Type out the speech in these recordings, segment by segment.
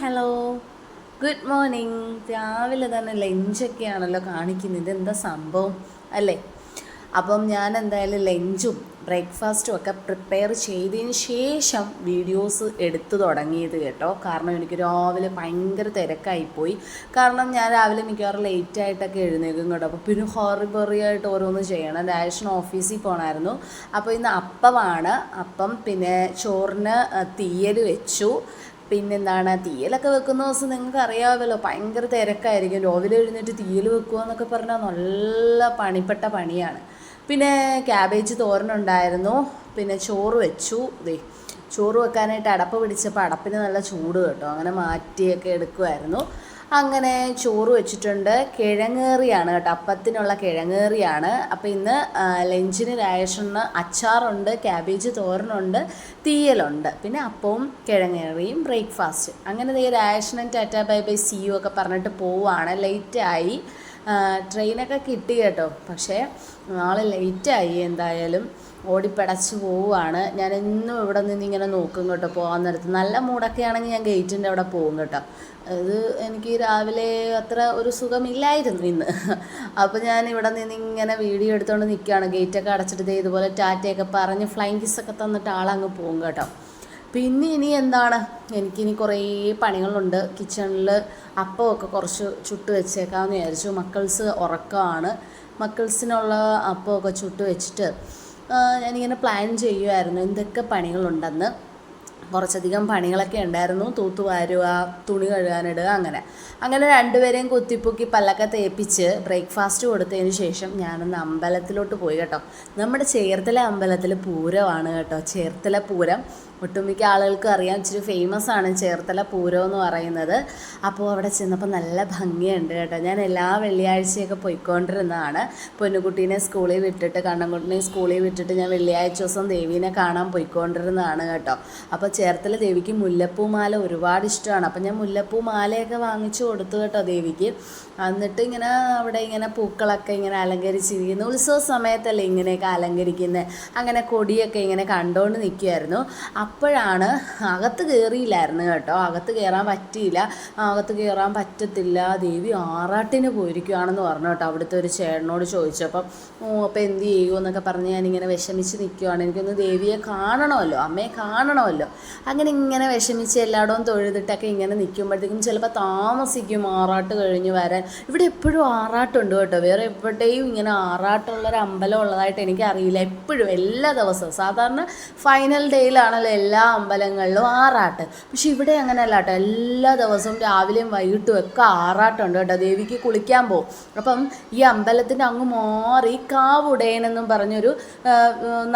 Hello. Good morning. രാവിലെ തന്നെ ലഞ്ചൊക്കെയാണല്ലോ കാണിക്കുന്നത്. ഇതെന്താ സംഭവം? അല്ലേ? അപ്പം ഞാൻ എന്തായാലും ലഞ്ചും ബ്രേക്ക്ഫാസ്റ്റും ഒക്കെ പ്രിപ്പയർ ചെയ്തതിന് ശേഷം വീഡിയോസ് എടുത്തു തുടങ്ങിയത് കേട്ടോ. കാരണം എനിക്ക് രാവിലെ ഭയങ്കര തിരക്കായിപ്പോയി. കാരണം ഞാൻ രാവിലെ മിക്കവാറും ലേറ്റ് ആയിട്ടൊക്കെ എഴുന്നേക്കും കേട്ടോ. അപ്പോൾ പിന്നെ ഹോറി ആയിട്ട് ഓരോന്ന് ചെയ്യണം. രാജേഷൻ ഓഫീസിൽ പോകണമായിരുന്നു അപ്പോൾ ഇന്ന് അപ്പമാണ്. അപ്പം പിന്നെ ചോറിന് തീയൽ വെച്ചു. പിന്നെന്താണ്? തീയലൊക്കെ വെക്കുന്ന ദിവസം നിങ്ങൾക്ക് അറിയാമല്ലോ ഭയങ്കര തിരക്കായിരിക്കും. രാവിലെ എഴുന്നേറ്റ് തീയൽ വെക്കുക എന്നൊക്കെ പറഞ്ഞാൽ നല്ല പണിപ്പെട്ട പണിയാണ്. പിന്നെ ക്യാബേജ് തോരനുണ്ടായിരുന്നു പിന്നെ ചോറ് വെച്ചു. ദേ ചോറ് വെക്കാനായിട്ട് അടപ്പ് പിടിച്ചപ്പോൾ അടപ്പിന് നല്ല ചൂട് കേട്ടോ. അങ്ങനെ മാറ്റിയൊക്കെ എടുക്കുമായിരുന്നു അങ്ങനെ ചോറ് വെച്ചിട്ടുണ്ട്. കിഴങ്ങേറിയാണ് കേട്ടോ. അപ്പത്തിനുള്ള കിഴങ്ങേറിയാണ്. അപ്പോൾ ഇന്ന് ലഞ്ചിന് രായേഷന് അച്ചാറുണ്ട് ക്യാബേജ് തോരനുണ്ട് തീയലുണ്ട്. പിന്നെ അപ്പവും കിഴങ്ങേറിയും ബ്രേക്ക്ഫാസ്റ്റ്. അങ്ങനെ ഈ രായേഷനും tata bye bye see you ഒക്കെ പറഞ്ഞിട്ട് പോവുകയാണ് ലേറ്റായി ട്രെയിനൊക്കെ കിട്ടി കേട്ടോ. പക്ഷേ നാളെ ലേറ്റായി എന്തായാലും. ഓടിപ്പടച്ച് പോവുകയാണ്. ഞാൻ എന്നും ഇവിടെ നിന്ന് ഇങ്ങനെ നോക്കും കേട്ടോ പോകാൻ നേരത്ത്. നല്ല മൂടൊക്കെ ആണെങ്കിൽ ഞാൻ ഗേറ്റിന്റെ അവിടെ പോകും കേട്ടോ. ഇത് എനിക്ക് രാവിലെ അത്ര ഒരു സുഖമില്ലായിരുന്നു ഇന്ന്. അപ്പോൾ ഞാൻ ഇവിടെ നിന്ന് ഇങ്ങനെ വീഡിയോ എടുത്തുകൊണ്ട് നിൽക്കുകയാണ്. ഗേറ്റൊക്കെ അടച്ചിട്ട് ഇതുപോലെ ടാറ്റയൊക്കെ പറഞ്ഞ് ഫ്ലൈങ് കിസ്സൊക്കെ തന്നിട്ട് ആളങ്ങ് പോകും കേട്ടോ. പിന്നെ ഇനി എന്താണ്? എനിക്കിനി കുറേ പണികളുണ്ട്. കിച്ചണിൽ അപ്പമൊക്കെ കുറച്ച് ചുട്ട് വെച്ചേക്കാമെന്ന് വിചാരിച്ചു. മക്കൾസ് ഉറക്കമാണ്. മക്കൾസിനുള്ള അപ്പമൊക്കെ ചുട്ട് വെച്ചിട്ട് ഞാനിങ്ങനെ പ്ലാൻ ചെയ്യുമായിരുന്നു എന്തൊക്കെ പണികളുണ്ടെന്ന്. കുറച്ചധികം പണികളൊക്കെ ഉണ്ടായിരുന്നു. തൂത്തുവാരുക തുണി കഴുകാനിടുക അങ്ങനെ. അങ്ങനെ രണ്ടുപേരെയും കുത്തിപ്പൊക്കി പല്ലൊക്കെ തേപ്പിച്ച് ബ്രേക്ക്ഫാസ്റ്റ് കൊടുത്തതിന് ശേഷം ഞാനൊന്ന് അമ്പലത്തിലോട്ട് പോയി കേട്ടോ. നമ്മുടെ ചേർത്തല അമ്പലത്തിൽ പൂരമാണ് കേട്ടോ. ചേർത്തല പൂരം. ഒട്ടുമിക്ക ആളുകൾക്കും അറിയാം. ഇച്ചിരി ഫേമസ് ആണ് ചേർത്തല പൂരം എന്ന് പറയുന്നത്. അപ്പോൾ അവിടെ ചെന്നപ്പോൾ നല്ല ഭംഗിയുണ്ട് കേട്ടോ. ഞാൻ എല്ലാ വെള്ളിയാഴ്ചയൊക്കെ പോയിക്കൊണ്ടിരുന്നതാണ്. പൊന്നുകുട്ടീനെ സ്കൂളിൽ വിട്ടിട്ട് കണ്ണൻകുട്ടിനെ സ്കൂളിൽ വിട്ടിട്ട് ഞാൻ വെള്ളിയാഴ്ച ദിവസം ദേവീനെ കാണാൻ പോയിക്കൊണ്ടിരുന്നതാണ് കേട്ടോ. അപ്പോൾ ചേർത്തല ദേവിക്ക് മുല്ലപ്പൂ മാല ഒരുപാട് ഇഷ്ടമാണ്. അപ്പോൾ ഞാൻ മുല്ലപ്പൂ മാലയൊക്കെ വാങ്ങിച്ചു കൊടുത്തു കേട്ടോ ദേവിക്ക്. എന്നിട്ട് ഇങ്ങനെ അവിടെ ഇങ്ങനെ പൂക്കളൊക്കെ ഇങ്ങനെ അലങ്കരിച്ചിരിക്കുന്നു. ഉത്സവ സമയത്തല്ലേ ഇങ്ങനെയൊക്കെ അലങ്കരിക്കുന്നത് അങ്ങനെ കൊടിയൊക്കെ ഇങ്ങനെ കണ്ടുകൊണ്ട് നിൽക്കുമായിരുന്നു അപ്പോഴാണ് അകത്ത് കയറിയില്ലായിരുന്നു കേട്ടോ. അകത്ത് കയറാൻ പറ്റിയില്ല. അകത്ത് കയറാൻ പറ്റത്തില്ല. ദേവി ആറാട്ടിന് പോയിരിക്കുകയാണെന്ന് പറഞ്ഞു കേട്ടോ. അവിടുത്തെ ഒരു ചേട്ടനോട് ചോദിച്ചപ്പം ഓ അപ്പം എന്ത് ചെയ്യുമോ എന്നൊക്കെ പറഞ്ഞ് ഞാനിങ്ങനെ വിഷമിച്ച് നിൽക്കുവാണ് എനിക്കൊന്ന് ദേവിയെ കാണണമല്ലോ അമ്മയെ കാണണമല്ലോ. അങ്ങനെ ഇങ്ങനെ വിഷമിച്ച് എല്ലായിടവും തൊഴുതിട്ടൊക്കെ ഇങ്ങനെ നിൽക്കുമ്പോഴത്തേക്കും ചിലപ്പോൾ താമസിക്കും ആറാട്ട് കഴിഞ്ഞ് വരാൻ. ഇവിടെ എപ്പോഴും ആറാട്ടുണ്ട് കേട്ടോ. വേറെ എവിടെയും ഇങ്ങനെ ആറാട്ടുള്ളൊരു അമ്പലം ഉള്ളതായിട്ട് എനിക്കറിയില്ല. എപ്പോഴും എല്ലാ ദിവസവും. സാധാരണ ഫൈനൽ ഡേയിലാണല്ലോ എല്ലാ അമ്പലങ്ങളിലും ആറാട്ട്. പക്ഷെ ഇവിടെ അങ്ങനെയല്ല കേട്ടോ എല്ലാ ദിവസവും രാവിലെയും വൈകിട്ടും ഒക്കെ ആറാട്ടുണ്ട് കേട്ടോ. ദേവിക്ക് കുളിക്കാൻ പോകും അപ്പം ഈ അമ്പലത്തിന്റെ അങ്ങ് മാറി കാവുടയനെന്നും പറഞ്ഞൊരു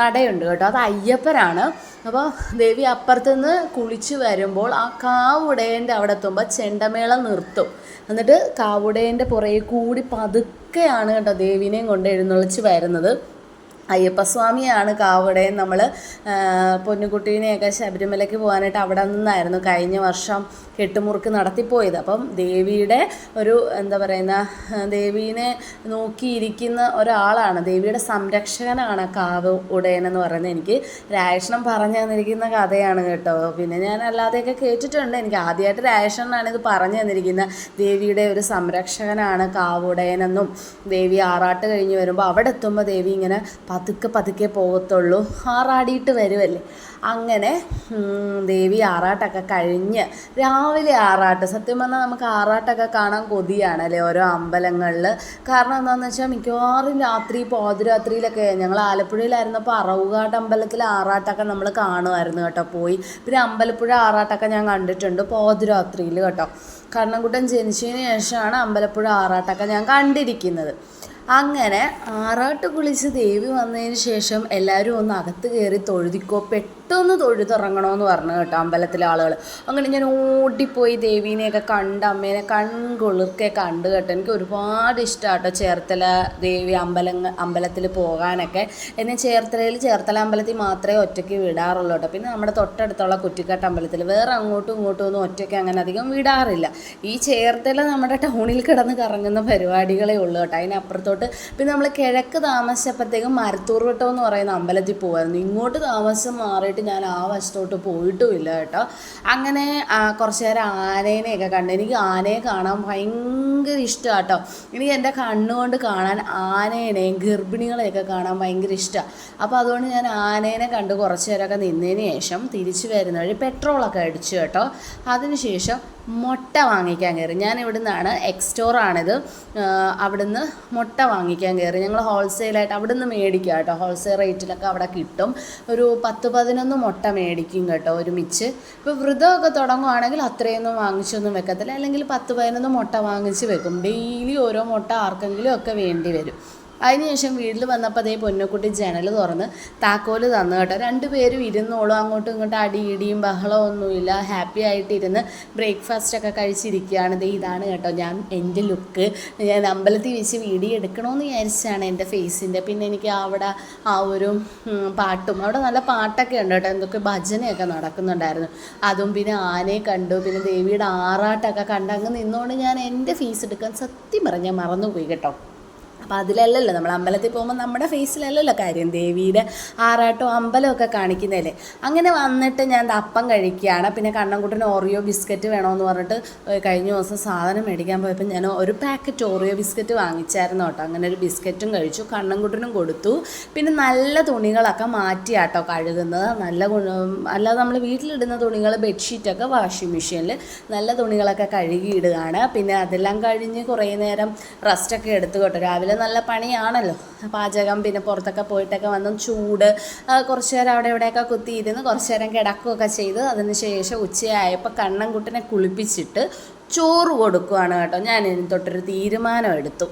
നടയുണ്ട് കേട്ടോ. അത് അയ്യപ്പനാണ്. അപ്പോൾ ദേവി അപ്പുറത്തുനിന്ന് കുളിച്ച് വരുമ്പോൾ ആ കാവുടയന്റെ അവിടെ എത്തുമ്പോൾ ചെണ്ടമേളം നിർത്തും. എന്നിട്ട് കാവുടയന്റെ പുറകെ കൂടി പതുക്കെയാണ് കേട്ടോ ദേവിനെയും കൊണ്ട് എഴുന്നള്ളിച്ച് വരുന്നത്. അയ്യപ്പസ്വാമിയാണ് കാവടെ. നമ്മൾ പൊന്നുകുട്ടീനെയൊക്കെ ശബരിമലയ്ക്ക് പോകാനായിട്ട് അവിടെ നിന്നായിരുന്നു. കഴിഞ്ഞ വർഷം കെട്ടുമുറുക്ക് നടത്തിപ്പോയത്. അപ്പം ദേവിയുടെ ഒരു എന്താ പറയുന്ന ദേവീനെ നോക്കിയിരിക്കുന്ന ഒരാളാണ്. ദേവിയുടെ സംരക്ഷകനാണ് കാവ് ഉടയൻ എന്ന് പറയുന്നത്. എനിക്ക് രാഷണം പറഞ്ഞു തന്നിരിക്കുന്ന കഥയാണ് കേട്ടോ. പിന്നെ ഞാൻ അല്ലാതെയൊക്കെ കേട്ടിട്ടുണ്ട്. എനിക്ക് ആദ്യമായിട്ട് രാജേഷനാണ് ഇത് പറഞ്ഞു തന്നിരിക്കുന്നത്. ദേവിയുടെ ഒരു സംരക്ഷകനാണ് കാവുടയനെന്നും ദേവി ആറാട്ട് കഴിഞ്ഞ് വരുമ്പോൾ അവിടെ എത്തുമ്പോൾ ദേവി ഇങ്ങനെ പതുക്കെ പതുക്കെ പോകത്തുള്ളൂ. ആറാടിയിട്ട് വരുമല്ലേ അങ്ങനെ ദേവി ആറാട്ടൊക്കെ കഴിഞ്ഞ് രാവിലെ ആറാട്ട്. സത്യം പറഞ്ഞാൽ നമുക്ക് ആറാട്ടൊക്കെ കാണാൻ കൊതിയാണ് അല്ലേ ഓരോ അമ്പലങ്ങളിൽ കാരണം എന്താണെന്ന് വെച്ചാൽ മിക്കവാറും രാത്രി പാതിരാത്രിയിലൊക്കെ ഞങ്ങൾ ആലപ്പുഴയിലായിരുന്നപ്പോൾ അറവുകാട്ട് അമ്പലത്തിൽ ആറാട്ടൊക്കെ നമ്മൾ കാണുമായിരുന്നു കേട്ടോ പോയി. പിന്നെ അമ്പലപ്പുഴ ആറാട്ടൊക്കെ ഞാൻ കണ്ടിട്ടുണ്ട് പാതിരാത്രിയിൽ കേട്ടോ. കണ്ണൻകുട്ടൻ ജനിച്ചതിന് ശേഷമാണ് അമ്പലപ്പുഴ ആറാട്ടൊക്കെ ഞാൻ കണ്ടിരിക്കുന്നത്. അങ്ങനെ ആറാട്ട് കുളിച്ച് ദേവി വന്നതിന് ശേഷം എല്ലാവരും ഒന്ന് അകത്ത് കയറി തൊഴുതിക്കോ പെട്ടെന്ന് തൊഴുതുറങ്ങണമെന്ന് പറഞ്ഞു കേട്ടോ അമ്പലത്തിലെ ആളുകൾ അങ്ങനെ ഞാൻ ഓടിപ്പോയി ദേവീനെയൊക്കെ കണ്ട് അമ്മേനെ കൺകുളിർക്കെ കണ്ട് കേട്ടോ. എനിക്ക് ഒരുപാട് ഇഷ്ടമാട്ടോ ചേർത്തല ദേവി അമ്പലങ്ങൾ അമ്പലത്തിൽ പോകാനൊക്കെ. എന്നെ ചേർത്തലയിൽ ചേർത്തല അമ്പലത്തിൽ മാത്രമേ ഒറ്റയ്ക്ക് വിടാറുള്ളൂ കേട്ടോ. പിന്നെ നമ്മുടെ തൊട്ടടുത്തുള്ള കുറ്റിക്കാട്ട് അമ്പലത്തിൽ വേറെ അങ്ങോട്ടും ഇങ്ങോട്ടും ഒന്നും ഒറ്റയ്ക്ക് അങ്ങനെ അധികം വിടാറില്ല. ഈ ചേർത്തല നമ്മുടെ ടൗണിൽ കിടന്ന് കറങ്ങുന്ന പരിപാടികളേ ഉള്ളൂ കേട്ടോ. അതിനപ്പുറത്തോട്ട് പിന്നെ നമ്മൾ കിഴക്ക് താമസിച്ചപ്പോഴത്തേക്കും മരത്തൂർ വട്ടം എന്ന് പറയുന്ന അമ്പലത്തിൽ പോകുമായിരുന്നു ഇങ്ങോട്ട് താമസം മാറിയിട്ട് പോയിട്ട് ഞാൻ ആ വശത്തോട്ട് പോയിട്ടുമില്ല കേട്ടോ. അങ്ങനെ കുറച്ച് നേരം ആനേനെയൊക്കെ കണ്ടു. എനിക്ക് ആനയെ കാണാൻ ഭയങ്കര ഇഷ്ടമാണ് കേട്ടോ. എനിക്ക് എന്റെ കണ്ണുകൊണ്ട് കാണാൻ ആനേനെയും ഗർഭിണികളെയൊക്കെ കാണാൻ ഭയങ്കര ഇഷ്ടമാണ് അപ്പോൾ അതുകൊണ്ട് ഞാൻ ആനേനെ കണ്ട് കുറച്ച് നേരമൊക്കെ നിന്നതിന് ശേഷം തിരിച്ചു വരുന്ന വഴി പെട്രോളൊക്കെ അടിച്ചു കേട്ടോ. അതിനുശേഷം മുട്ട വാങ്ങിക്കാൻ കയറി. ഞാൻ ഇവിടുന്നാണ് എക്സ്റ്റോറാണിത്. അവിടുന്ന് മുട്ട വാങ്ങിക്കാൻ കയറി. ഞങ്ങൾ ഹോൾസെയിലായിട്ട് അവിടുന്ന് മേടിക്കുക കേട്ടോ. ഹോൾസെയിൽ റേറ്റിലൊക്കെ അവിടെ കിട്ടും. ഒരു പത്ത് പതിനൊന്ന് മുട്ട മേടിക്കും കേട്ടോ ഒരുമിച്ച്. ഇപ്പോൾ വ്രതമൊക്കെ തുടങ്ങുവാണെങ്കിൽ അത്രയൊന്നും വാങ്ങിച്ചൊന്നും വെക്കത്തില്ല. അല്ലെങ്കിൽ പത്ത് പതിനൊന്ന് മുട്ട വാങ്ങിച്ച് വെക്കും. ഡെയിലി ഓരോ മുട്ട ആർക്കെങ്കിലും ഒക്കെ വേണ്ടി വരും. അതിനുശേഷം വീട്ടിൽ വന്നപ്പോൾ അതേ പൊന്നക്കുട്ടി ജനൽ തുറന്ന് താക്കോൽ തന്നു കേട്ടോ. രണ്ടുപേരും ഇരുന്നോളും അങ്ങോട്ടും ഇങ്ങോട്ടും അടി ഇടിയും ബഹളവും ഒന്നുമില്ല. ഹാപ്പി ആയിട്ടിരുന്ന് ബ്രേക്ക്ഫാസ്റ്റ് ഒക്കെ കഴിച്ചിരിക്കുകയാണ്. ദേ ഇതാണ് കേട്ടോ ഞാൻ എന്റെ ലുക്ക് ഞാൻ അമ്പലത്തിൽ വെച്ച് വീഡിയോ എടുക്കണമെന്ന് വിചാരിച്ചാണ് എന്റെ ഫേസിന്റെ പിന്നെ എനിക്ക് അവിടെ ആ ഒരു പാട്ടും അവിടെ നല്ല പാട്ടൊക്കെ ഉണ്ട് കേട്ടോ. എന്തൊക്കെ ഭജനയൊക്കെ നടക്കുന്നുണ്ടായിരുന്നു. അതും പിന്നെ ആനയെ കണ്ടു. പിന്നെ ദേവിയുടെ ആറാട്ടൊക്കെ കണ്ട് അങ്ങ് നിന്നുകൊണ്ട് ഞാൻ എന്റെ ഫീസ് എടുക്കാൻ സത്യം പറഞ്ഞാൽ മറന്നുപോയി കേട്ടോ. അപ്പം അതിലല്ലല്ലോ നമ്മൾ അമ്പലത്തിൽ പോകുമ്പോൾ നമ്മുടെ ഫേസിലല്ലല്ലോ കാര്യം. ദേവിയുടെ ആറാട്ടവും അമ്പലമൊക്കെ കാണിക്കുന്നതല്ലേ. അങ്ങനെ വന്നിട്ട് ഞാൻ അപ്പം കഴിക്കുകയാണ്. പിന്നെ കണ്ണൻകുട്ടന് ഓറിയോ ബിസ്ക്കറ്റ് വേണമെന്ന് പറഞ്ഞിട്ട് കഴിഞ്ഞ ദിവസം സാധനം മേടിക്കാൻ പോയപ്പോൾ ഞാൻ ഒരു പാക്കറ്റ് ഓറിയോ ബിസ്ക്കറ്റ് വാങ്ങിച്ചായിരുന്നു കേട്ടോ. അങ്ങനെ ഒരു ബിസ്ക്കറ്റും കഴിച്ചു കണ്ണൻകുട്ടനും കൊടുത്തു. പിന്നെ നല്ല തുണികളൊക്കെ മാറ്റിയാട്ടോ കഴുകുന്നത്. നല്ല അല്ലാതെ നമ്മൾ വീട്ടിലിടുന്ന തുണികൾ ബെഡ്ഷീറ്റൊക്കെ വാഷിംഗ് മെഷീനിൽ നല്ല തുണികളൊക്കെ കഴുകിയിടുകയാണ്. പിന്നെ അതെല്ലാം കഴിഞ്ഞ് കുറേ നേരം റെസ്റ്റൊക്കെ എടുത്തു കേട്ടോ. രാവിലെ നല്ല പണിയാണല്ലോ. പാചകം പിന്നെ പുറത്തൊക്കെ പോയിട്ടൊക്കെ വന്ന് ചൂട് കുറച്ചു നേരം അവിടെ ഇവിടെയൊക്കെ കുത്തിയിരുന്ന് കുറച്ച് നേരം കിടക്കുകയൊക്കെ ചെയ്ത് അതിന് ശേഷം ഉച്ചയായപ്പോൾ കണ്ണൻകുട്ടനെ കുളിപ്പിച്ചിട്ട് ചോറ് കൊടുക്കുകയാണ് കേട്ടോ. ഞാൻ ഇനി തൊട്ടൊരു തീരുമാനം എടുത്തു.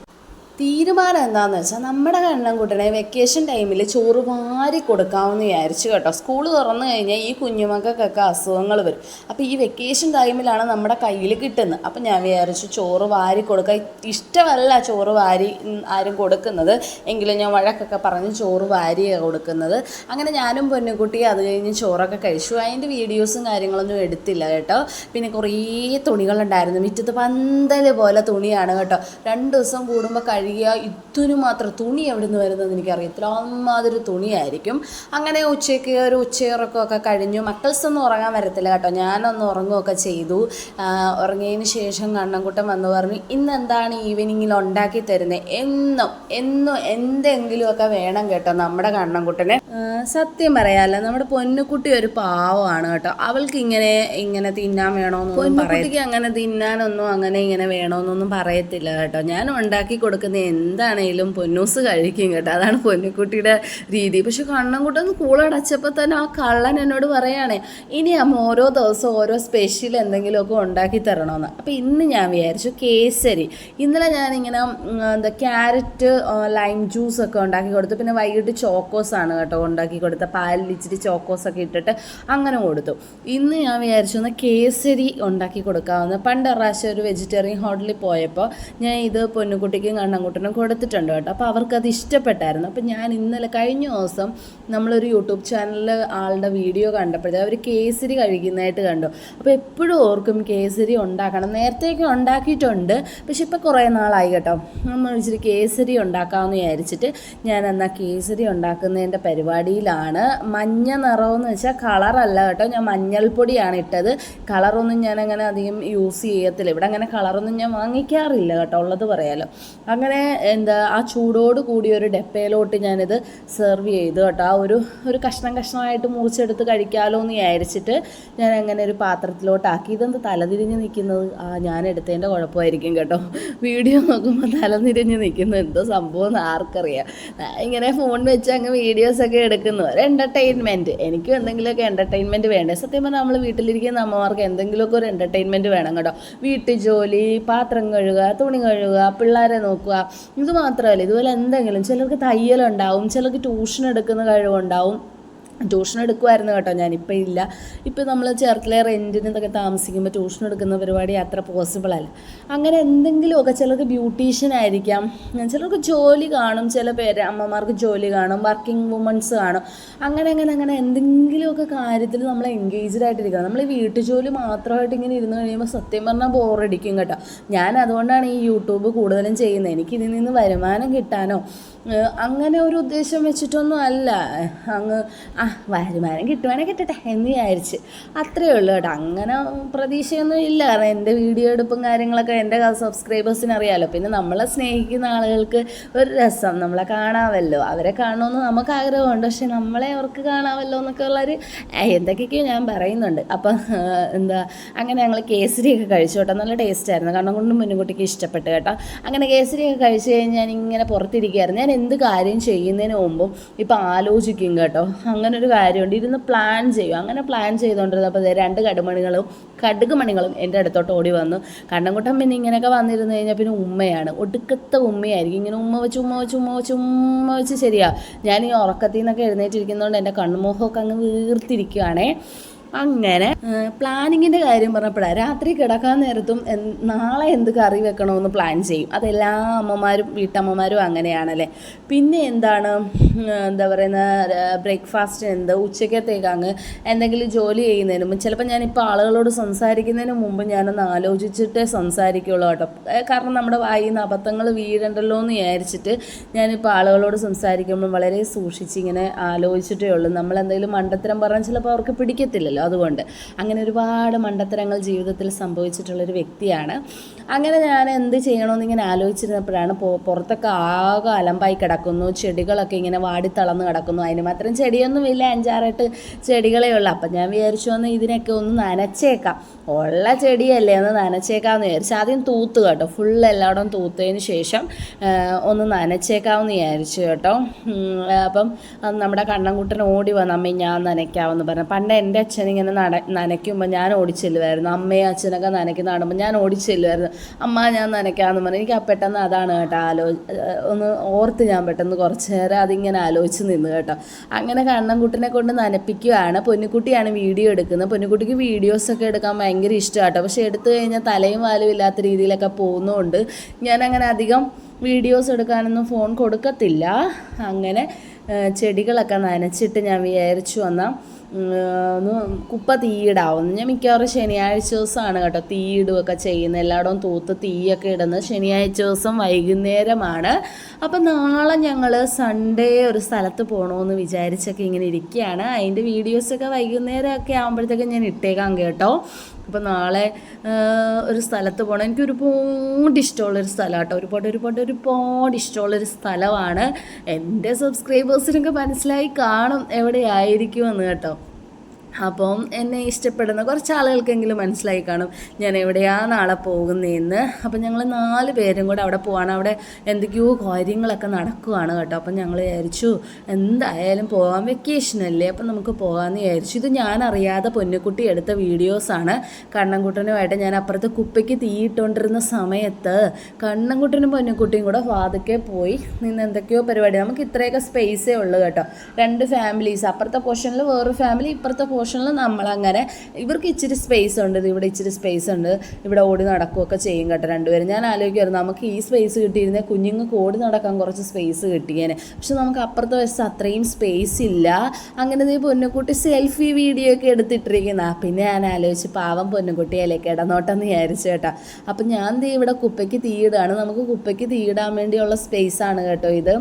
തീരുമാനം എന്താണെന്ന് വെച്ചാൽ നമ്മുടെ കണ്ണൻകുട്ടനെ വെക്കേഷൻ ടൈമിൽ ചോറ് വാരി കൊടുക്കാമെന്ന് വിചാരിച്ചു കേട്ടോ. സ്കൂൾ തുറന്നു കഴിഞ്ഞാൽ ഈ കുഞ്ഞുമക്കൾക്കൊക്കെ അസുഖങ്ങൾ വരും. അപ്പോൾ ഈ വെക്കേഷൻ ടൈമിലാണ് നമ്മുടെ കയ്യിൽ കിട്ടുന്നത്. അപ്പോൾ ഞാൻ വിചാരിച്ചു ചോറ് വാരി കൊടുക്കുക ഇഷ്ടമല്ല ചോറ് വാരി ആരും കൊടുക്കുന്നത്. എങ്കിലും ഞാൻ വഴക്കൊക്കെ പറഞ്ഞ് ചോറ് വാരിയാണ് കൊടുക്കുന്നത്. അങ്ങനെ ഞാനും പൊന്നുകുട്ടി അത് കഴിഞ്ഞ് ചോറൊക്കെ കഴിച്ചു. അതിന്റെ വീഡിയോസും കാര്യങ്ങളൊന്നും എടുത്തില്ല കേട്ടോ. പിന്നെ കുറേ തുണികളുണ്ടായിരുന്നു. മുറ്റത്ത് പന്തൽ പോലെ തുണിയാണ് കേട്ടോ. രണ്ട് ദിവസം കൂടുമ്പോൾ കഴുകിയ ഇതിനു മാത്രം തുണി എവിടെ നിന്ന് വരുന്നതെന്ന് എനിക്കറിയത്തില്ല. അമ്മാതിരി തുണിയായിരിക്കും. അങ്ങനെ ഉച്ചയ്ക്ക് ഒരു ഉച്ചയുറക്കമൊക്കെ കഴിഞ്ഞു. മക്കൾസ് ഒന്നും ഉറങ്ങാൻ വരത്തില്ല കേട്ടോ. ഞാനൊന്ന് ഉറങ്ങുകയൊക്കെ ചെയ്തു. ഉറങ്ങിയതിന് ശേഷം കണ്ണൻകുട്ടൻ വന്ന് പറഞ്ഞു ഇന്ന് എന്താണ് ഈവനിങ്ങിൽ ഉണ്ടാക്കി തരുന്നത് എന്നും എന്നും എന്തെങ്കിലുമൊക്കെ വേണം കേട്ടോ നമ്മുടെ കണ്ണൻകുട്ടനെ. സത്യം പറയാല്ല നമ്മുടെ പൊന്നുകുട്ടി ഒരു പാവമാണ് കേട്ടോ. അവൾക്ക് ഇങ്ങനെ ഇങ്ങനെ തിന്നാൻ വേണമെന്നൊന്നും പൊന്നുകുട്ടിക്ക് അങ്ങനെ തിന്നാനൊന്നും അങ്ങനെ ഇങ്ങനെ വേണമെന്നൊന്നും പറയത്തില്ല കേട്ടോ. ഞാൻ ഉണ്ടാക്കി കൊടുക്കുന്ന എന്താണേലും പൊന്നൂസ് കഴിക്കും കേട്ടോ. അതാണ് പൊന്നുക്കുട്ടിയുടെ രീതി. പക്ഷെ കണ്ണൻകുട്ടൻ കൂളടച്ചപ്പോൾ തന്നെ ആ കള്ളൻ എന്നോട് പറയുകയാണേ ഇനി അമ്മ ഓരോ ദിവസം ഓരോ സ്പെഷ്യൽ എന്തെങ്കിലുമൊക്കെ ഉണ്ടാക്കി തരണമെന്ന് അപ്പോൾ ഇന്ന് ഞാൻ വിചാരിച്ചു കേസരി. ഇന്നലെ ഞാനിങ്ങനെ എന്താ ക്യാരറ്റ് ലൈം ജ്യൂസ് ഒക്കെ ഉണ്ടാക്കി കൊടുത്തു. പിന്നെ വൈകിട്ട് ചോക്കോസ് ആണ് കേട്ടോ ഉണ്ടാക്കി കൊടുത്ത പാലിൽ ഇച്ചിരി ചോക്കോസ് ഒക്കെ ഇട്ടിട്ട് അങ്ങനെ കൊടുത്തു. ഇന്ന് ഞാൻ വിചാരിച്ചു ഒന്ന് കേസരി ഉണ്ടാക്കി കൊടുക്കാവുന്ന. പണ്ട് പ്രാവശ്യം ഒരു വെജിറ്റേറിയൻ ഹോട്ടലിൽ പോയപ്പോൾ ഞാൻ ഇത് പൊന്നുകുട്ടിക്കും കണ്ണൻകുട്ടനും കൊടുത്തിട്ടുണ്ട് കേട്ടോ. അപ്പോൾ അവർക്കത് ഇഷ്ടപ്പെട്ടായിരുന്നു. അപ്പോൾ ഞാൻ ഇന്നലെ കഴിഞ്ഞ ദിവസം നമ്മളൊരു യൂട്യൂബ് ചാനലിൽ ആളുടെ വീഡിയോ കണ്ടപ്പോഴേ അവർ കേസരി കഴിക്കുന്നതായിട്ട് കണ്ടു. അപ്പോൾ എപ്പോഴും ഓർക്കും കേസരി ഉണ്ടാക്കണം. നേരത്തെയൊക്കെ ഉണ്ടാക്കിയിട്ടുണ്ട്. പക്ഷെ ഇപ്പോൾ കുറേ നാളായി കേട്ടോ. നമ്മൾ ഇച്ചിരി കേസരി ഉണ്ടാക്കാമെന്ന് വിചാരിച്ചിട്ട് ഞാൻ എന്നാൽ കേസരി ഉണ്ടാക്കുന്നതിന്റെ പരിപാടിയിലാണ്. മഞ്ഞ നിറമെന്ന് വെച്ചാൽ കളറല്ല കേട്ടോ. ഞാൻ മഞ്ഞൾപ്പൊടിയാണ് ഇട്ടത്. കളറൊന്നും ഞാൻ അങ്ങനെ അധികം യൂസ് ചെയ്യത്തില്ല. ഇവിടെ അങ്ങനെ കളറൊന്നും ഞാൻ വാങ്ങിക്കാറില്ല കേട്ടോ. ഉള്ളത് പറയാലോ. അങ്ങനെ എന്താ ആ ചൂടോട് കൂടി ഒരു ഡെപ്പയിലോട്ട് ഞാനിത് സെർവ് ചെയ്തു കേട്ടോ. ആ ഒരു ഒരു കഷ്ണം കഷ്ണമായിട്ട് മുറിച്ചെടുത്ത് കഴിക്കാമല്ലോ എന്ന് വിചാരിച്ചിട്ട് ഞാൻ അങ്ങനെ ഒരു പാത്രത്തിലോട്ടാക്കി. ഇതെന്ത് തലതിരിഞ്ഞ് നിൽക്കുന്നത്? ആ ഞാൻ എടുത്തതിന്റെ കുഴപ്പമായിരിക്കും കേട്ടോ. വീഡിയോ നോക്കുമ്പോൾ തലതിരിഞ്ഞ് നിൽക്കുന്നു. എന്തോ സംഭവം എന്ന് ആർക്കറിയാം. ഇങ്ങനെ ഫോൺ വെച്ച് അങ്ങ് വീഡിയോസൊക്കെ എടുക്കുന്നു. ഒരു എന്റർടൈൻമെന്റ് എനിക്കും എന്തെങ്കിലുമൊക്കെ എന്റർടൈൻമെന്റ് വേണ്ടേ. സത്യം പറഞ്ഞാൽ നമ്മൾ വീട്ടിലിരിക്കുന്ന അമ്മമാർക്ക് എന്തെങ്കിലുമൊക്കെ ഒരു എന്റർടൈൻമെന്റ് വേണം കേട്ടോ. വീട്ടു ജോലി പാത്രം കഴുകുക തുണി കഴുകുക പിള്ളേരെ നോക്കുക ഇത് മാത്രമല്ല ഇതുപോലെ എന്തെങ്കിലും ചിലർക്ക് തയ്യലുണ്ടാവും ചിലർക്ക് ട്യൂഷൻ എടുക്കുന്ന കഴിവുണ്ടാവും. ട്യൂഷൻ എടുക്കുമായിരുന്നു കേട്ടോ ഞാനിപ്പോൾ ഇല്ല. ഇപ്പോൾ നമ്മൾ ചേർത്തല റെന്റിന് ഇതൊക്കെ താമസിക്കുമ്പോൾ ട്യൂഷൻ എടുക്കുന്ന പരിപാടി അത്ര പോസിബിൾ അല്ല. അങ്ങനെ എന്തെങ്കിലുമൊക്കെ ചിലർക്ക് ബ്യൂട്ടീഷ്യൻ ആയിരിക്കാം. ചിലർക്ക് ജോലി കാണും. ചില പേര് അമ്മമാർക്ക് ജോലി കാണും. വർക്കിംഗ് വുമൺസ് കാണും. അങ്ങനെ അങ്ങനെ അങ്ങനെ എന്തെങ്കിലുമൊക്കെ കാര്യത്തിൽ നമ്മൾ എൻഗേജ്ഡ് ആയിട്ടിരിക്കണം. നമ്മൾ വീട്ടു ജോലി മാത്രമായിട്ട് ഇങ്ങനെ ഇരുന്ന് കഴിയുമ്പോൾ സത്യം പറഞ്ഞാൽ ബോറടിക്കും കേട്ടോ. ഞാൻ അതുകൊണ്ടാണ് ഈ യൂട്യൂബ് കൂടുതലും ചെയ്യുന്നത്. എനിക്ക് ഇതിൽ നിന്ന് വരുമാനം കിട്ടാനോ അങ്ങനെ ഒരു ഉദ്ദേശം വെച്ചിട്ടൊന്നും അല്ല. അങ്ങ് ആ വരുമാനം കിട്ടുവാണെങ്കിൽ കിട്ടട്ടെ എന്ന് വിചാരിച്ച്. അത്രയേ ഉള്ളൂ കേട്ടോ. അങ്ങനെ പ്രതീക്ഷയൊന്നും ഇല്ല. കാരണം എന്റെ വീഡിയോ എടുപ്പും കാര്യങ്ങളൊക്കെ എന്റെ സബ്സ്ക്രൈബേഴ്സിന് അറിയാമല്ലോ പിന്നെ നമ്മളെ സ്നേഹിക്കുന്ന ആളുകൾക്ക് ഒരു രസം. നമ്മളെ കാണാമല്ലോ അവരെ കാണണമെന്ന് നമുക്ക് ആഗ്രഹമുണ്ട്. പക്ഷെ നമ്മളെ അവർക്ക് കാണാമല്ലോ എന്നൊക്കെ ഉള്ളൊരു എന്തൊക്കെയൊക്കെയോ ഞാൻ പറയുന്നുണ്ട്. അപ്പം എന്താ അങ്ങനെ ഞങ്ങൾ കേസരിയൊക്കെ കഴിച്ചു കേട്ടോ. നല്ല ടേസ്റ്റായിരുന്നു. കാരണം കൊണ്ടും മുൻകുട്ടിക്ക് ഇഷ്ടപ്പെട്ടു കേട്ടോ. അങ്ങനെ കേസരിയൊക്കെ കഴിച്ച് കഴിഞ്ഞ് ഞാൻ ഇങ്ങനെ പുറത്തിരിക്കുകയായിരുന്നു ഞാൻ എന്ത് കാര്യം ചെയ്യുന്നതിന് മുമ്പും ഇപ്പം ആലോചിക്കും കേട്ടോ. അങ്ങനെ ഒരു കാര്യമുണ്ട്. ഇരുന്ന് പ്ലാൻ ചെയ്യും. അങ്ങനെ പ്ലാൻ ചെയ്തുകൊണ്ടിരുന്നപ്പോൾ രണ്ട് കടുമണികളും കടുക് മണികളും എന്റെ അടുത്തോട്ട് ഓടി വന്നു. കണ്ണൻകുട്ടൻ പിന്നെ ഇങ്ങനെയൊക്കെ വന്നിരുന്നു കഴിഞ്ഞാൽ പിന്നെ ഉമ്മയാണ്. ഒടുക്കത്തെ ഉമ്മയായിരിക്കും. ഇങ്ങനെ ഉമ്മ വെച്ച് ഉമ്മ വെച്ച് ഉമ്മ വെച്ച് ഉമ്മ വെച്ച് ശരിയാ. ഞാൻ ഈ ഉറക്കത്തിൽ നിന്നൊക്കെ എഴുന്നേറ്റിരിക്കുന്നതുകൊണ്ട് എന്റെ കണ്ണുമുഖമൊക്കെ അങ്ങ് വീർത്തിരിക്കുകയാണേ അങ്ങനെ പ്ലാനിങ്ങിന്റെ കാര്യം പറഞ്ഞപ്പോഴാണ് രാത്രി കിടക്കാൻ നേരത്തും നാളെ എന്ത് കറി വെക്കണമെന്ന് പ്ലാൻ ചെയ്യും. അതെല്ലാ അമ്മമാരും വീട്ടമ്മമാരും അങ്ങനെയാണല്ലേ. പിന്നെ എന്താണ് എന്താ പറയുന്ന ബ്രേക്ക്ഫാസ്റ്റ് എന്ത് ഉച്ചക്കത്തേക്ക് അങ്ങ് എന്തെങ്കിലും ജോലി ചെയ്യുന്നതിന് മുമ്പ് ചിലപ്പോൾ ഞാനിപ്പോൾ ആളുകളോട് സംസാരിക്കുന്നതിന് മുമ്പ് ഞാനൊന്ന് ആലോചിച്ചിട്ടേ സംസാരിക്കുള്ളൂ കേട്ടോ. കാരണം നമ്മുടെ വായിൽ നിന്ന് അബദ്ധങ്ങൾ വീഴണ്ടല്ലോ എന്ന് വിചാരിച്ചിട്ട് ഞാനിപ്പോൾ ആളുകളോട് സംസാരിക്കുമ്പോൾ വളരെ സൂക്ഷിച്ച് ഇങ്ങനെ ആലോചിച്ചിട്ടേ ഉള്ളൂ. നമ്മൾ എന്തെങ്കിലും മണ്ടത്തരം പറഞ്ഞാൽ ചിലപ്പോൾ അവർക്ക് പിടിക്കത്തില്ലല്ലോ. അതുകൊണ്ട് അങ്ങനെ ഒരുപാട് മണ്ടത്തരങ്ങൾ ജീവിതത്തിൽ സംഭവിച്ചിട്ടുള്ളൊരു വ്യക്തിയാണ്. അങ്ങനെ ഞാൻ എന്ത് ചെയ്യണമെന്ന് ഇങ്ങനെ ആലോചിച്ചിരുന്നപ്പോഴാണ് പുറത്തൊക്കെ ആകെ അലമ്പായി കിടക്കുന്നു. ചെടികളൊക്കെ ഇങ്ങനെ വാടി തളർന്ന് കിടക്കുന്നു. അതിന് മാത്രം ചെടിയൊന്നുമില്ല. അഞ്ചാറെട്ട് ചെടികളേ ഉള്ളൂ. അപ്പം ഞാൻ വിചാരിച്ചു വന്ന് ഇതിനൊക്കെ ഒന്ന് നനച്ചേക്കാം. ഉള്ള ചെടിയല്ലേ ഒന്ന് നനച്ചേക്കാമെന്ന് വിചാരിച്ചു ആദ്യം തൂത്ത് കേട്ടോ. ഫുൾ എല്ലായിടം തൂത്തതിന് ശേഷം ഒന്ന് നനച്ചേക്കാമെന്ന് വിചാരിച്ചു കേട്ടോ. അപ്പം നമ്മുടെ കണ്ണൻകുട്ടൻ ഓടി വന്ന് അമ്മ ഞാൻ നനയ്ക്കാമെന്ന് പറഞ്ഞു. പണ്ട് എന്റെ അച്ഛൻ ഇങ്ങനെ നട നനയ്ക്കുമ്പോൾ ഞാൻ ഓടിച്ചെല്ലുമായിരുന്നു അമ്മയും അച്ഛനൊക്കെ നനയ്ക്കുന്ന കാണുമ്പോൾ ഞാൻ ഓടിച്ചെല്ലുമായിരുന്നു അമ്മ ഞാൻ നനയ്ക്കാമെന്ന് പറഞ്ഞു. എനിക്ക് പെട്ടെന്ന് അതാണ് കേട്ടോ ആലോ ഒന്ന് ഓർത്ത് ഞാൻ പെട്ടെന്ന് കുറച്ച് നേരം അതിങ്ങനെ ആലോചിച്ച് നിന്ന് കേട്ടോ. അങ്ങനെ കണ്ണൻകുട്ടനെ കൊണ്ട് നനപ്പിക്കുകയാണ് പൊന്നുക്കുട്ടിയാണ് വീഡിയോ എടുക്കുന്നത്. പൊന്നുക്കുട്ടിക്ക് വീഡിയോസൊക്കെ എടുക്കാൻ ഭയങ്കര ഇഷ്ടമാട്ടോ. പക്ഷേ എടുത്തു കഴിഞ്ഞാൽ തലയും വാലും ഇല്ലാത്ത രീതിയിലൊക്കെ പോകുന്നതുകൊണ്ട് ഞാനങ്ങനെ അധികം വീഡിയോസ് എടുക്കാനൊന്നും ഫോൺ കൊടുക്കത്തില്ല. അങ്ങനെ ചെടികളൊക്കെ നനച്ചിട്ട് ഞാൻ വിചാരിച്ചു വന്നാൽ ഒന്ന് കുപ്പ തീയിടാവുന്നു. ഞാൻ മിക്കവാറും ശനിയാഴ്ച ദിവസമാണ് കേട്ടോ തീയിടുകയൊക്കെ ചെയ്യുന്നത്. എല്ലായിടവും തൂത്ത് തീയൊക്കെ ഇടുന്നത്. ശനിയാഴ്ച ദിവസം വൈകുന്നേരമാണ്. അപ്പം നാളെ ഞങ്ങൾ സൺഡേ ഒരു സ്ഥലത്ത് പോകണമെന്ന് വിചാരിച്ചൊക്കെ ഇങ്ങനെ ഇരിക്കുകയാണ്. അതിന്റെ വീഡിയോസൊക്കെ വൈകുന്നേരമൊക്കെ ആകുമ്പോഴത്തേക്കും ഞാൻ ഇട്ടേക്കാം കേട്ടോ. അപ്പോൾ നാളെ ഒരു സ്ഥലത്ത് പോകണം എനിക്ക് ഒരുപാട് ഇഷ്ടമുള്ളൊരു സ്ഥലം കേട്ടോ ഒരുപാട് ഒരുപാട് ഒരുപാട് ഇഷ്ടമുള്ളൊരു സ്ഥലമാണ്. എന്റെ സബ്സ്ക്രൈബേഴ്സിനൊക്കെ മനസ്സിലായി കാണും എവിടെയായിരിക്കുമെന്ന് കേട്ടോ. അപ്പം എന്നെ ഇഷ്ടപ്പെടുന്ന കുറച്ച് ആളുകൾക്കെങ്കിലും മനസ്സിലായി കാണും ഞാൻ എവിടെയാ നാളെ പോകുന്നതെന്ന് അപ്പം ഞങ്ങൾ നാല് പേരും കൂടെ അവിടെ പോവാണ്. അവിടെ എന്തൊക്കെയോ കാര്യങ്ങളൊക്കെ നടക്കുവാണ് കേട്ടോ. അപ്പം ഞങ്ങൾ വിചാരിച്ചു എന്തായാലും പോകാൻ വെക്കേഷനല്ലേ അപ്പം നമുക്ക് പോകാമെന്ന് വിചാരിച്ചു. ഇത് ഞാൻ അറിയാതെ പൊന്നുകുട്ടി എടുത്ത വീഡിയോസാണ്. കണ്ണൻകുട്ടനുമായിട്ട് ഞാൻ അപ്പുറത്ത് കുപ്പയ്ക്ക് തീയിട്ടുകൊണ്ടിരുന്ന സമയത്ത് കണ്ണൻകുട്ടനും പൊന്നുകുട്ടിയും കൂടെ വാതിക്കെ പോയി നിന്ന് എന്തൊക്കെയോ പരിപാടി. നമുക്ക് ഇത്രയൊക്കെ സ്പേസേ ഉള്ളൂ കേട്ടോ. രണ്ട് ഫാമിലീസ് അപ്പുറത്തെ പോർഷനിൽ വേറൊരു ഫാമിലി ഇപ്പുറത്തെ പോർഷനിൽ നമ്മളങ്ങനെ ഇവർക്ക് ഇച്ചിരി സ്പേസ് ഉണ്ട് ഇവിടെ ഇച്ചിരി സ്പേസ് ഉണ്ട് ഇവിടെ ഓടി നടക്കുകയൊക്കെ ചെയ്യും കേട്ടോ രണ്ടുപേരും. ഞാൻ ആലോചിക്കുമായിരുന്നു നമുക്ക് ഈ സ്പേസ് കിട്ടിയിരുന്നേ കുഞ്ഞുങ്ങൾക്ക് ഓടി നടക്കാൻ കുറച്ച് സ്പേസ് കിട്ടിയേനെ. പക്ഷെ നമുക്ക് അപ്പുറത്തെ വശത്ത് അത്രയും സ്പേസ് ഇല്ല. അങ്ങനെ നീ പൊന്നുകുട്ടി സെൽഫി വീഡിയോ ഒക്കെ എടുത്തിട്ടിരിക്കുന്ന. പിന്നെ ഞാൻ ആലോചിച്ച് പാവം പൊന്നുകുട്ടിയല്ലേ കിടന്നോട്ടെന്ന് വിചാരിച്ചു കേട്ടോ. അപ്പം ഞാൻ ദേ ഇവിടെ കുപ്പയ്ക്ക് തീയിടാണ് നമുക്ക് കുപ്പയ്ക്ക് തീയിടാൻ വേണ്ടിയുള്ള സ്പേസ് ആണ് കേട്ടോ ഇത്.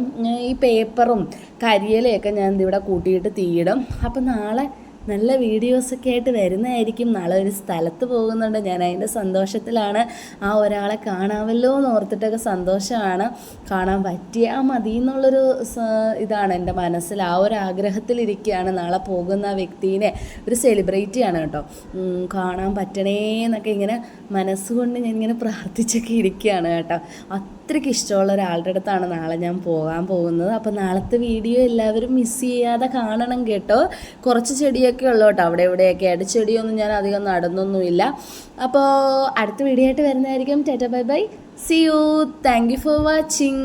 ഈ പേപ്പറും കരിയലയൊക്കെ ഞാൻ ഇവിടെ കൂട്ടിയിട്ട് തീയിടും അപ്പം നാളെ നല്ല വീഡിയോസൊക്കെ ആയിട്ട് വരുന്നതായിരിക്കും. നാളെ ഒരു സ്ഥലത്ത് പോകുന്നുണ്ട്. ഞാൻ അതിന്റെ സന്തോഷത്തിലാണ്. ആ ഒരാളെ കാണാമല്ലോ എന്ന് ഓർത്തിട്ടൊക്കെ സന്തോഷമാണ്. കാണാൻ പറ്റിയാൽ മതി എന്നുള്ളൊരു ഇതാണ് എന്റെ മനസ്സിൽ. ആ ഒരു ആഗ്രഹത്തിലിരിക്കുകയാണ് നാളെ പോകുന്ന ആ വ്യക്തിനെ ഒരു സെലിബ്രിറ്റിയാണ് കേട്ടോ. കാണാൻ പറ്റണേ എന്നൊക്കെ ഇങ്ങനെ മനസ്സുകൊണ്ട് ഞാൻ ഇങ്ങനെ പ്രാർത്ഥിച്ചൊക്കെ ഇരിക്കുകയാണ് കേട്ടോ. അത്രയ്ക്ക് ഇഷ്ടമുള്ള ഒരാളുടെ അടുത്താണ് നാളെ ഞാൻ പോകാൻ പോകുന്നത്. അപ്പോൾ നാളത്തെ വീഡിയോ എല്ലാവരും മിസ് ചെയ്യാതെ കാണണം കേട്ടോ. കുറച്ച് ചെടിയൊക്കെ ഉള്ളു കേട്ടോ. അവിടെ ഇവിടെയൊക്കെ. ആയിട്ട് ചെടിയൊന്നും ഞാൻ അധികം നടന്നൊന്നുമില്ല. അപ്പോൾ അടുത്ത വീഡിയോ ആയിട്ട് വരുന്നതായിരിക്കും. Tata bye bye see you thank you for watching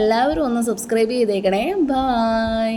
എല്ലാവരും ഒന്ന് സബ്സ്ക്രൈബ് ചെയ്തേക്കണേ. ബൈ